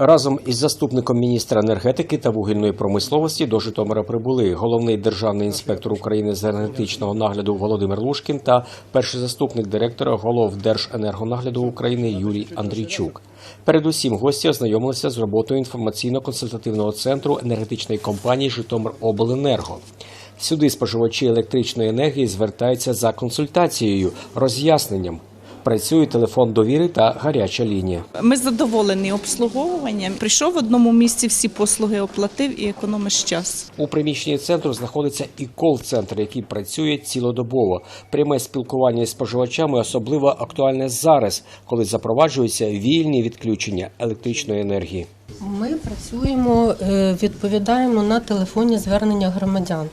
Разом із заступником міністра енергетики та вугільної промисловості до Житомира прибули головний державний інспектор України з енергетичного нагляду Володимир Лушкін та перший заступник директора голов Держенергонагляду України Юрій Андрійчук. Передусім гості ознайомилися з роботою інформаційно-консультативного центру енергетичної компанії Житомиробленерго. Сюди споживачі електричної енергії звертаються за консультацією, роз'ясненням. Працює телефон довіри та гаряча лінія. Ми задоволені обслуговуванням. Прийшов в одному місці, всі послуги оплатив і економиш час. У приміщенні центру знаходиться і кол-центр, який працює цілодобово. Пряме спілкування з споживачами особливо актуальне зараз, коли запроваджуються вільні відключення електричної енергії. Ми працюємо, е, відповідаємо на телефонні звернення громадян.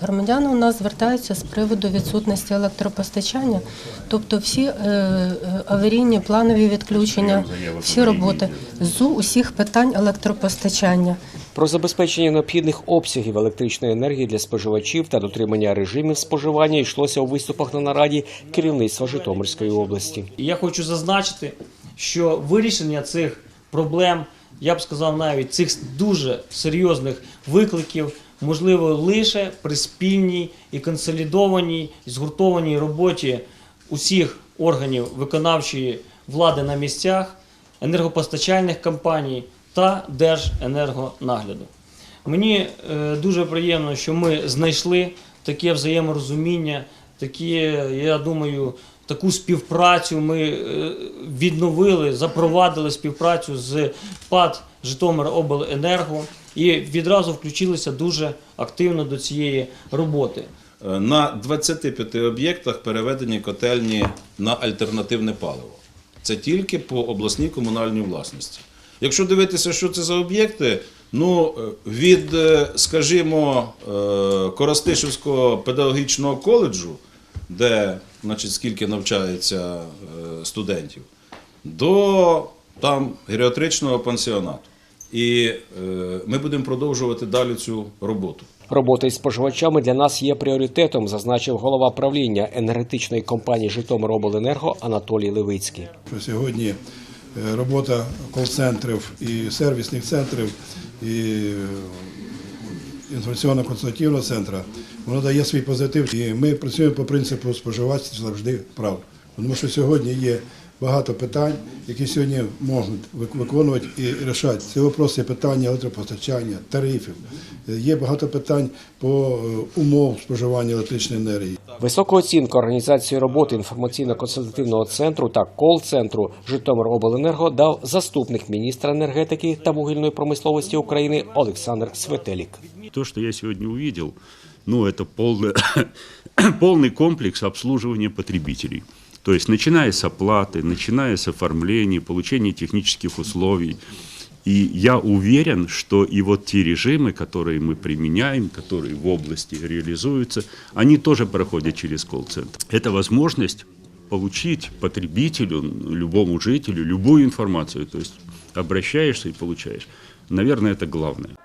Громадяни у нас звертаються з приводу відсутності електропостачання, тобто всі е, е, аварійні планові відключення, всі роботи з усіх питань електропостачання. Про забезпечення необхідних обсягів електричної енергії для споживачів та дотримання режимів споживання йшлося у виступах на нараді керівництва Житомирської області. Я хочу зазначити, що вирішення цих проблем, я б сказав, навіть цих дуже серйозних викликів можливо лише при спільній і консолідованій, згуртованій роботі усіх органів виконавчої влади на місцях, енергопостачальних компаній та Держенергонагляду. Мені е, дуже приємно, що ми знайшли таке взаєморозуміння, такі, я думаю, таку співпрацю ми е, відновили, запровадили співпрацю з ПАД Житомиробленерго і відразу включилися дуже активно до цієї роботи. Е, На 25 об'єктах переведені котельні на альтернативне паливо. Це тільки по обласній комунальній власності. Якщо дивитися, що це за об'єкти, ну е, від, скажімо, Коростишівського педагогічного коледжу, де значить, скільки навчається е, студентів, до там геріатричного пансіонату. І е, ми будемо продовжувати далі цю роботу. Робота із споживачами для нас є пріоритетом, зазначив голова правління енергетичної компанії Житомиробленерго Анатолій Левицький. сьогодні е, робота кол-центрів і сервісних центрів і інформаційно-консультативного центру воно дає свій позитив. І ми працюємо по принципу споживач завжди прав. Тому що сьогодні є багато питань, які сьогодні можуть вик- виконувати і рішати. Це вопроси питання електропостачання, тарифів. Е, Є багато питань по е, умов споживання електричної енергії. Високу оцінку організації роботи інформаційно-консультативного центру та кол-центру Житомиробленерго дав заступник міністра енергетики та вугільної промисловості України Олександр Светелік. То, что я сегодня увидел, ну, это полный, полный комплекс обслуживания потребителей. То есть, начиная с оплаты, начиная с оформления, получения технических условий. И я уверен, что и вот те режимы, которые мы применяем, которые в области реализуются, они тоже проходят через колл-центр. Это возможность получить потребителю, любому жителю, любую информацию. То есть, обращаешься и получаешь. Наверное, это главное.